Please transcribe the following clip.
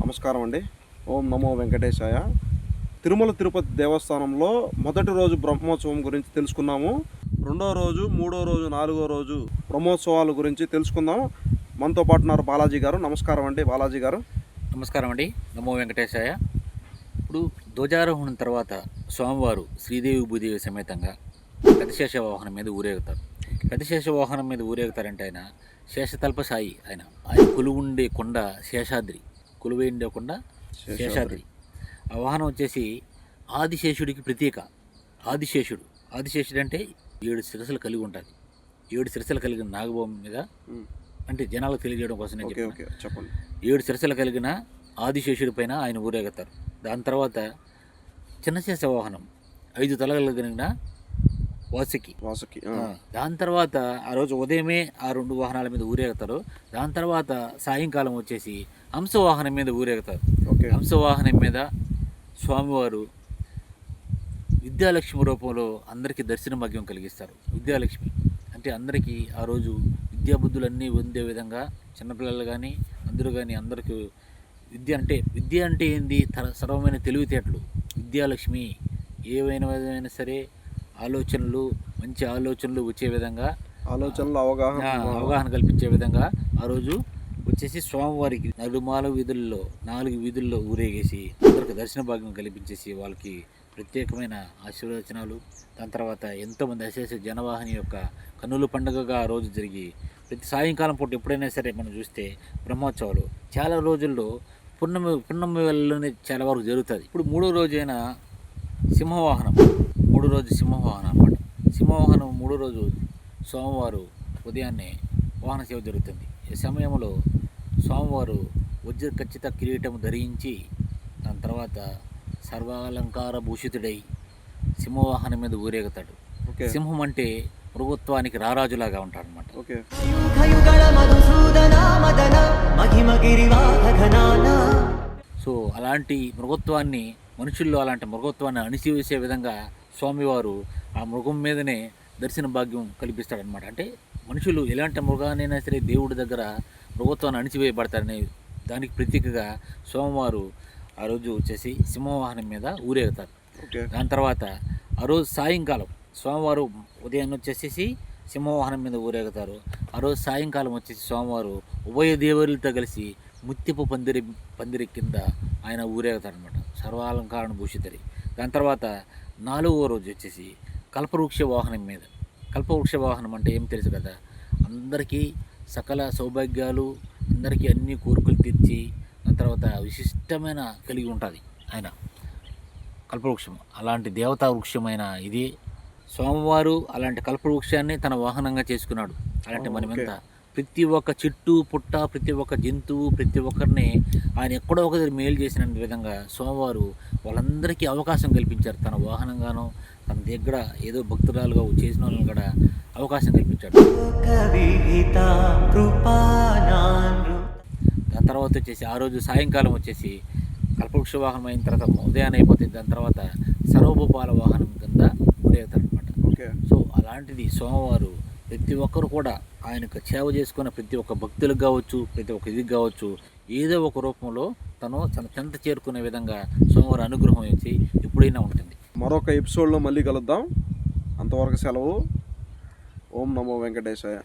నమస్కారం అండి. ఓం నమో వెంకటేశాయ. తిరుమల తిరుపతి దేవస్థానంలో మొదటి రోజు బ్రహ్మోత్సవం గురించి తెలుసుకున్నాము. రెండో రోజు మూడో రోజు నాలుగో రోజు బ్రహ్మోత్సవాల గురించి తెలుసుకుందాం. మనతో పాటు ఉన్నారు బాలాజీ గారు. నమస్కారం అండి బాలాజీ గారు. నమస్కారం అండి. నమో వెంకటేశాయ. ఇప్పుడు ధ్వజారోహణం తర్వాత స్వామివారు శ్రీదేవి భూదేవి సమేతంగా గతిశేష వాహనం మీద ఊరేగుతారు. గతిశేష వాహనం మీద ఊరేగుతారంటే ఆయన శేషతల్ప సాయి ఆయన. ఆయన కొలువుండే కొండ శేషాద్రి. కొలువై ఉండే కొండ శేషాద్రి. ఆ వాహనం వచ్చేసి ఆదిశేషుడికి ప్రతీక ఆదిశేషుడు. ఆదిశేషుడు అంటే ఏడు శిరస్సులు కలిగి ఉంటుంది. ఏడు శిరస్సులు కలిగిన నాగభూమి మీద అంటే జనాలకు తెలియజేయడం కోసం చెప్పండి. ఏడు శిరస్సులు కలిగిన ఆదిశేషుడి పైన ఆయన ఊరేగుతారు. దాని తర్వాత చిన్నశేష వాహనం. ఐదు తలలు కలిగిన వాసుకి. వాసుకి దాని తర్వాత ఆ రోజు ఉదయమే ఆ రెండు వాహనాల మీద ఊరేగుతారు. దాని తర్వాత సాయంకాలం వచ్చేసి హంసవాహనం మీద ఊరేగుతారు. ఓకే. హంసవాహనం మీద స్వామివారు విద్యాలక్ష్మి రూపంలో అందరికీ దర్శన భాగ్యం కలిగిస్తారు. విద్యాలక్ష్మి. అంటే అందరికీ ఆ రోజు విద్యాబుద్ధులన్నీ పొందే విధంగా చిన్నపిల్లలు కానీ అందరూ కానీ అందరికీ విద్య అంటే విద్య అంటే ఏంది? తర- సర్వమైన తెలివితేటలు. విద్యాలక్ష్మి ఏవైనా విధమైన సరే ఆలోచనలు మంచి ఆలోచనలు వచ్చే విధంగా ఆలోచనలు అవగాహన అవగాహన కల్పించే విధంగా ఆ రోజు వచ్చేసి స్వామివారికి నలుమాల వీధుల్లో నాలుగు వీధుల్లో ఊరేగేసి అందరికి దర్శన భాగ్యం కల్పించేసి వాళ్ళకి ప్రత్యేకమైన ఆశీర్వచనాలు. దాని తర్వాత ఎంతోమంది అశేష జనవాహిని యొక్క కన్నుల పండుగగా ఆ రోజు జరిగి ప్రతి సాయంకాలం పూట ఎప్పుడైనా సరే మనం చూస్తే బ్రహ్మోత్సవాలు. చాలా రోజుల్లో పున్నమి పున్నమి వేళలోనే చాలా వరకు జరుగుతుంది. ఇప్పుడు మూడో రోజైన సింహవాహనం. మూడో రోజు సింహవాహనం అన్నమాట. సింహవాహనం మూడో రోజు సోమవారు ఉదయాన్నే వాహన సేవ జరుగుతుంది. ఈ సమయంలో స్వామివారు వజ్ర ఖచ్చిత కిరీటం ధరించి దాని తర్వాత సర్వాలంకార భూషితుడై సింహవాహనం మీద ఊరేగుతాడు. ఓకే. సింహం అంటే మృగత్వానికి రారాజులాగా ఉంటాడు అనమాట సో అలాంటి మృగత్వాన్ని మనుషుల్లో అలాంటి మృగత్వాన్ని అణిసివేసే విధంగా స్వామివారు ఆ మృగం మీదనే దర్శన భాగ్యం కల్పిస్తాడనమాట అంటే మనుషులు ఎలాంటి మృగానైనా సరే దేవుడి దగ్గర మృగత్వాన్ని అణిచివేయబడతారనే దానికి ప్రతీకగా స్వామివారు ఆ రోజు వచ్చేసి సింహవాహనం మీద ఊరేగుతారు. దాని తర్వాత ఆ రోజు సాయంకాలం స్వామివారు ఉదయం వచ్చేసేసి సింహవాహనం మీద ఊరేగుతారు. ఆ రోజు సాయంకాలం వచ్చేసి స్వామివారు ఉభయ దేవులతో కలిసి ముత్యపు పందిరి పందిరి కింద ఆయన ఊరేగుతారు అనమాట సర్వాలంకారణ భూషితరి. దాని తర్వాత నాలుగవ రోజు వచ్చేసి కల్పవృక్ష వాహనం మీద. కల్పవృక్ష వాహనం అంటే ఏం తెలుసు కదా? అందరికీ సకల సౌభాగ్యాలు అందరికీ అన్ని కోరికలు తీర్చి దాని తర్వాత విశిష్టమైన కలిగి ఉంటుంది ఆయన. కల్పవృక్షం. అలాంటి దేవతా వృక్షమైన ఇది. స్వామివారు అలాంటి కల్పవృక్షాన్ని తన వాహనంగా చేసుకున్నాడు. అలాంటి మనమెంత ప్రతి ఒక్క చెట్టు పుట్ట ప్రతి ఒక్క జంతువు ప్రతి ఒక్కరిని ఆయన ఎక్కడో ఒక దగ్గర మేలు చేసిన విధంగా స్వామివారు వాళ్ళందరికీ అవకాశం కల్పించారు. తన వాహనంగానో తన దగ్గర ఏదో భక్తురాలుగా చేసిన వాళ్ళని కూడా అవకాశం కల్పించాడు. దాని తర్వాత వచ్చేసి ఆ రోజు సాయంకాలం వచ్చేసి కల్పవృక్ష వాహనం అయిన తర్వాత ఉదయాన్నే అయిపోతుంది దాని తర్వాత సర్వభూపాల వాహనం కింద అనమాట ఓకే. సో అలాంటిది సోమవారు ప్రతి ఒక్కరు కూడా ఆయనకు సేవ చేసుకున్న ప్రతి ఒక్క భక్తులకు కావచ్చు ప్రతి ఒక్క ఇది కావచ్చు ఏదో ఒక రూపంలో తను తన చెంత చేరుకునే విధంగా సోమవారం అనుగ్రహం ఇచ్చి ఎప్పుడైనా ఉంటుంది మరొక ఎపిసోడ్లో మళ్ళీ కలుద్దాం. అంతవరకు సెలవు. ఓం నమో వెంకటేశాయ.